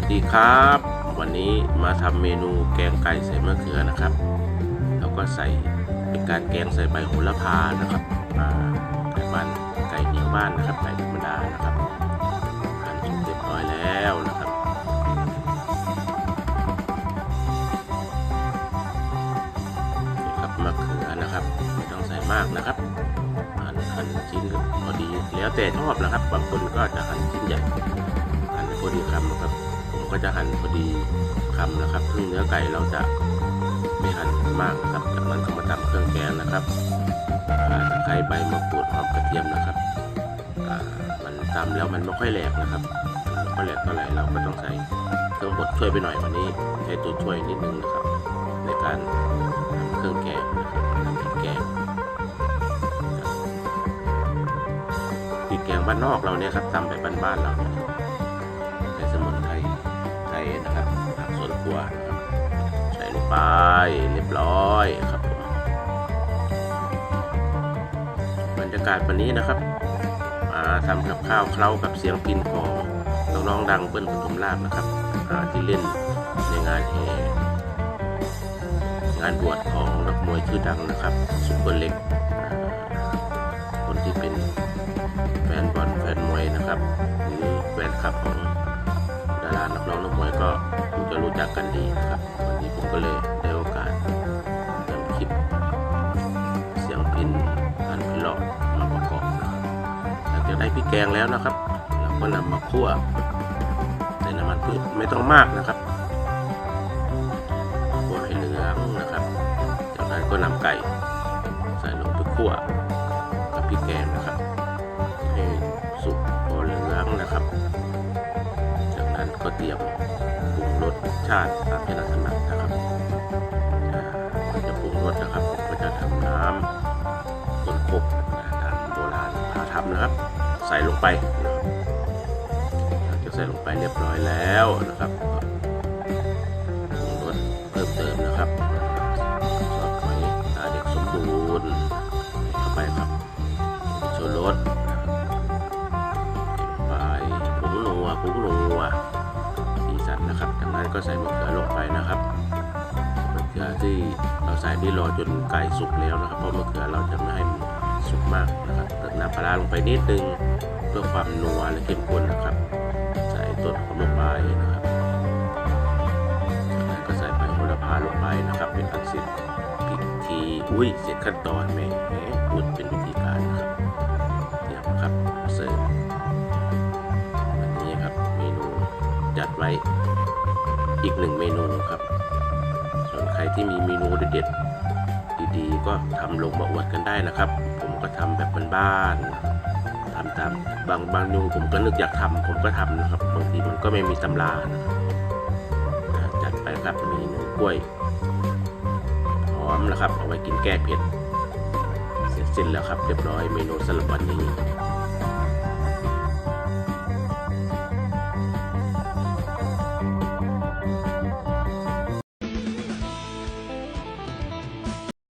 วัสดีครับ วันนี้มาทำเมนูแกงไก่ใส่มะเขือนะครับ แล้วก็ใส่เป็นการแกงใส่ใบโหระพานะครับไก่บ้านไก่เหนียวบ้านนะครับไก่ธรรมดานะครับหั่นสุกเรียบร้อยแล้วนะครับนี่ครับมะเขือนะครับไม่ต้องใส่มากนะครับหั่นหั่นชิ้นพอดีแล้วแต่ชอบนะครับ บางคนก็จะหั่นชิ้นใหญ่หั่นพอดีคำนะครับ ก็จะหั่นพอดีคำนะครับ ซึ่งเนื้อไก่เราจะไม่หั่นมากครับ จากนั้นก็มาตำเครื่องแกงนะครับตะไคร้ใบมะกรูดหอมกระเทียมนะครับมันตำแล้วมันไม่ค่อยแหลกนะครับไม่ค่อยแหลกเท่าไหร่เราก็ต้องใส่เครื่องบดช่วยไปหน่อยวันนี้ ใช้ตัวช่วยนิดนึงนะครับ ในการทำเครื่องแกงนะครับทำพริกแกงพริกแกงบ้านนอกเราเนี่ยครับตำแบบบ้านๆเรา นะครับผักสวนครัวนะครับใส่ลงไปเรียบร้อยครับผมบรรยากาศวันนี้นะครับมาทำกับข้าวเคล้ากับเสียงพินของนักร้องดังเปิ้ลปฐมลาบนะครับที่เล่นในงานแห่งานบวชของนักมวยชื่อดังนะครับซุปเปอร์เล็กคนที่เป็นแฟนบอลแฟนมวยนะครับหรือแฟนคลับของ รักกันดีนะครับวันนี้ผมก็เลยได้โอกาสนำคลิป เสียงพินอันพิลอกมาประกอบนะหลังจากได้พริกแกงแล้วนะครับ เราก็นำมาคั่วใส่น้ำมันพืชไม่ต้องมากนะครับคั่วให้เหลืองนะครับ จากนั้นก็นำไก่ใส่ลงไปคั่วกับพริกแกงนะครับให้สุกพอเหลืองนะครับ จากนั้นก็เตรียม ชาติตามที่เราถนัดนะครับก่อนจะปรุงรสนะครับผมก็จะทำน้ำต้นคบนตามโบราณพาทำนะครับ ใส่ลงไปนะครับจากใส่ลงไปเรียบร้อยแล้วนะครับปรุงรสเพิ่มเติมนะครับซอสหอยตาเด็กสมบูรณ์เข้าไปครับชูรสไปผงนัวผงนัว นะครับจากนั้นก็ใส่มะเขือลงไปนะครับมะเขือที่เราใส่นี่รอจนไก่สุกแล้วนะครับเพราะมะเขือเราจะไม่ให้มันสุกมากนะครับเติมน้ำปลาลงไปนิดนึงเพื่อความนัวและเข้มข้นนะครับ ใส่ต้นหอมลงไปนะครับจากนั้นก็ใส่ใบโหระพาลงไปนะครับ เป็นอันเสร็จพิธีอุ้ยเสร็จขั้นตอนแหม่แหมพูดเป็นวิธีการนะครับ อีกหนึ่งเมนูครับ ส่วนใครที่มีเมนูเด็ดๆดีๆ ก็ทำลงมาอวดกันได้นะครับ ผมก็ทำแบบบ้านๆทำตามบางบางเมนูผมก็นึกอยากทำผมก็ทำนะครับบางทีมันก็ไม่มีตำรานะจัดไปครับเมนูกล้วยหอมนะครับ เอาไว้กินแก้เผ็ดเสร็จสิ้นแล้วครับ เรียบร้อยเมนูสำหรับวันนี้